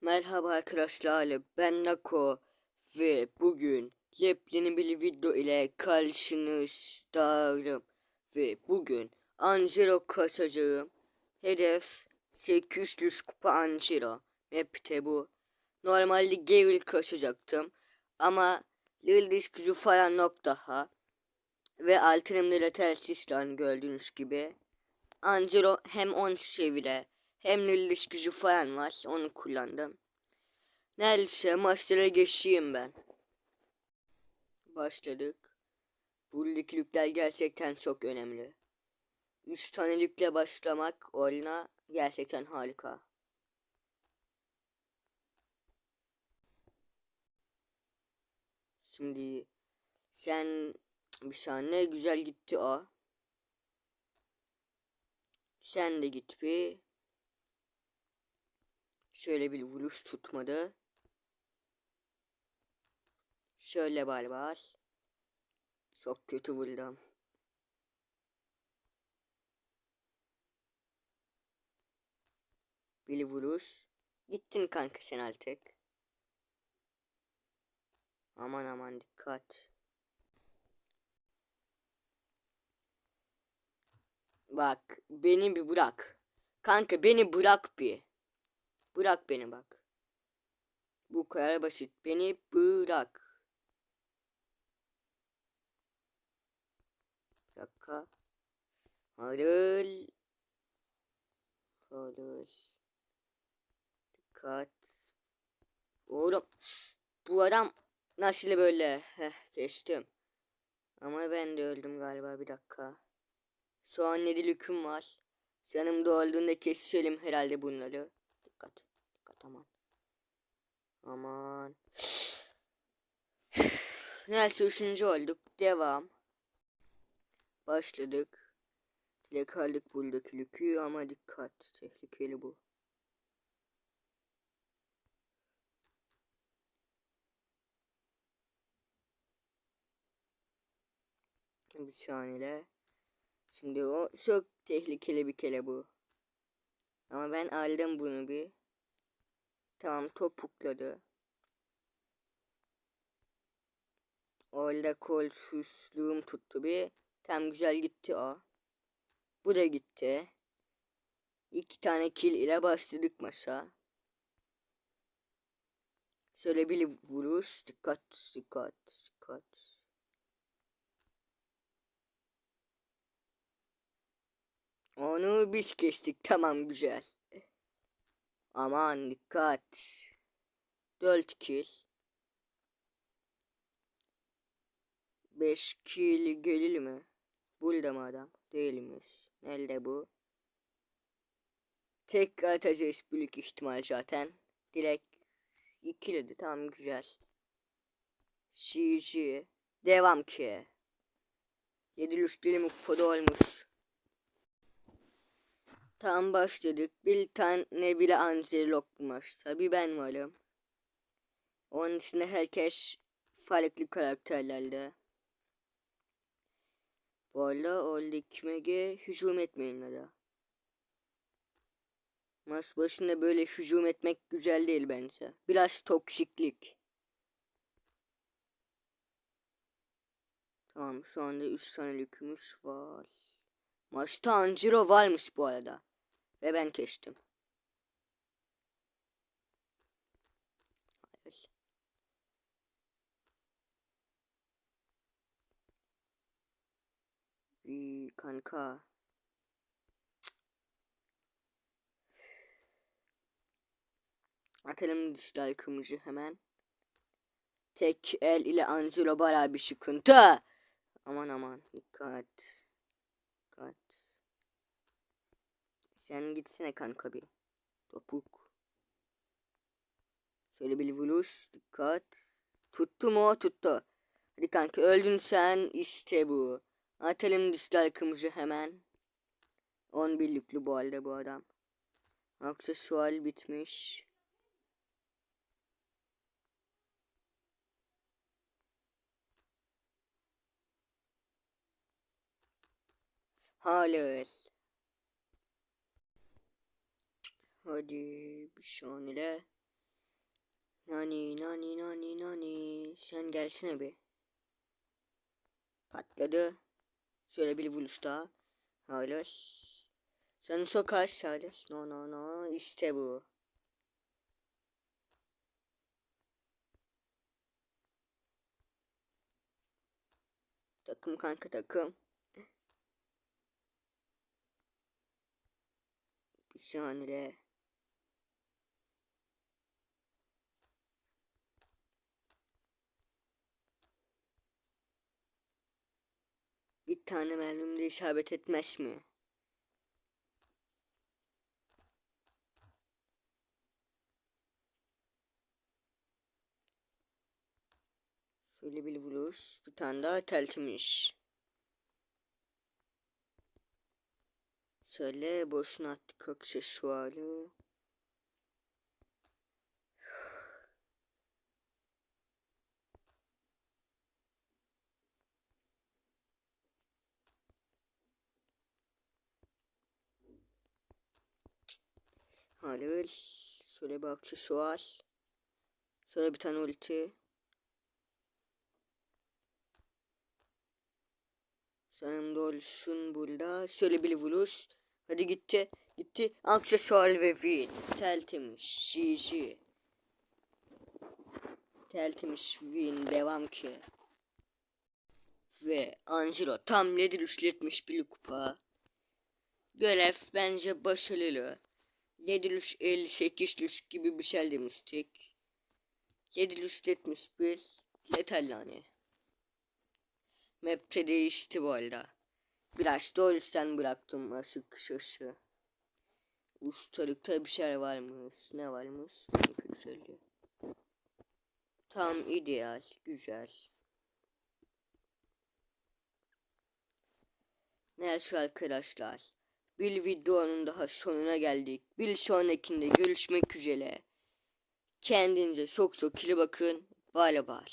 Merhaba arkadaşlar ben Nako ve bugün yepyeni bir video ile karşınızdayım. Ve bugün Angelo kasacağım hedef 800 kupa Angelo. Map'te bu. Normalde Gavil kasacaktım ama yıldız gücü falan yok daha. Ve altınımda lateral lan gördüğünüz gibi. Angelo hem 10 seviye hem yıldız gücü falan var. Onu kullandım. Neyse maçlara geçeyim ben. Başladık. Buradaki lükler gerçekten çok önemli. 3 tane lükle başlamak oyuna gerçekten harika. Şimdi sen bir saniye güzel gitti o. Sen de git bir. Şöyle bir vuruş tutmadı. Şöyle bal var. Çok kötü vurdum. Bir vuruş. Gittin kanka sen artık. Aman aman dikkat. Bak beni bir bırak. Kanka beni bırak bir. Bırak beni bak. Bu kadar basit. Beni bırak. Bir dakika. Hayır. Hayır. Dikkat. Oğlum. Bu adam nasıl böyle? Heh, geçtim. Ama ben de öldüm galiba bir dakika. Şu an ne dilüküm var. Canım olduğunda keselim herhalde bunları. Dikkat. Aman. Aman. Neyse üçüncü olduk. Devam. Başladık. Dilek aldık buradaki lükü ama dikkat. Tehlikeli bu. Bir saniye. Şimdi o çok tehlikeli bir kele bu. Ama ben aldım bunu bir. Tamam topukladı. Orada kolsuzluğum tuttu bir. Tam güzel gitti o. Bu da gitti. İki tane kill ile başladık maça. Şöyle bir vuruş. Dikkat, dikkat, dikkat. Onu biz kestik. Tamam güzel. Aman dikkat. 4 kill. 5 kill gelir mi? Burada mı adam? Değilmiş. Nerede bu? Tek atacağız büyük ihtimal zaten. Direkt ikiledi. Tamam güzel. CG. Devam ki. 7 üstlerim kupada olmuş. Tam başladık. Bir tane bile Angelok maç. Tabi ben varım. Onun dışında herkes farklı karakterlerle. Bu arada o likmege hücum etmeyin da. Maç başında böyle hücum etmek güzel değil bence. Biraz toksiklik. Tamam şu anda 3 tane lükümüz var. Maçta Angelo varmış bu arada. Ve ben kestim. Hayır. İyi kanka. Atalım düştü arkamızı hemen. Tek el ile Angelo baya bir sıkıntı. Aman aman dikkat. Dikkat. Sen gitsene kanka bir. Topuk. Şöyle bir vuruş. Dikkat. Tuttu mu? Tuttu. Hadi kanka öldün sen. işte bu. Atalım düştü arkamızı hemen. 11 yüklü bu halde bu adam. Aksesuar bitmiş. Hayır. Hadi bir saniye. Nani nani nani nani. Sen gelsene bir. Patladı. Şöyle bir vuruş daha. Hayır. Sen çok az hayır. No no no. İşte bu. Takım kanka takım. Bir saniye. Tane mermimde isabet etmez mi? Şöyle bir vuruş. Bir tane daha teltmiş. Şöyle boşuna attık aksesuarı. Hayır. Şöyle bir aksesuar. Şöyle bir tane ulti. Sanırım dolsun burada. Şöyle bir vuruş. Hadi gitti. Gitti. Aksesuar ve win. Teltmiş. GG. Teltmiş win. Devam ki. Ve Angelo tam 771 kupa. Görev bence başarılı. 758 gibi bir şey demiştik. 771 yeterli hani. Map'te değişti bu arada. Biraz da o yüzden bıraktım açıkçası. Ustalıkta bir şey varmış. Ne varmış? Ne güzeldi. Tam ideal. Güzel. Neyse arkadaşlar. Bir videonun daha sonuna geldik. Bir sonrakinde görüşmek üzere. Kendinize çok çok iyi bakın. Bay bay.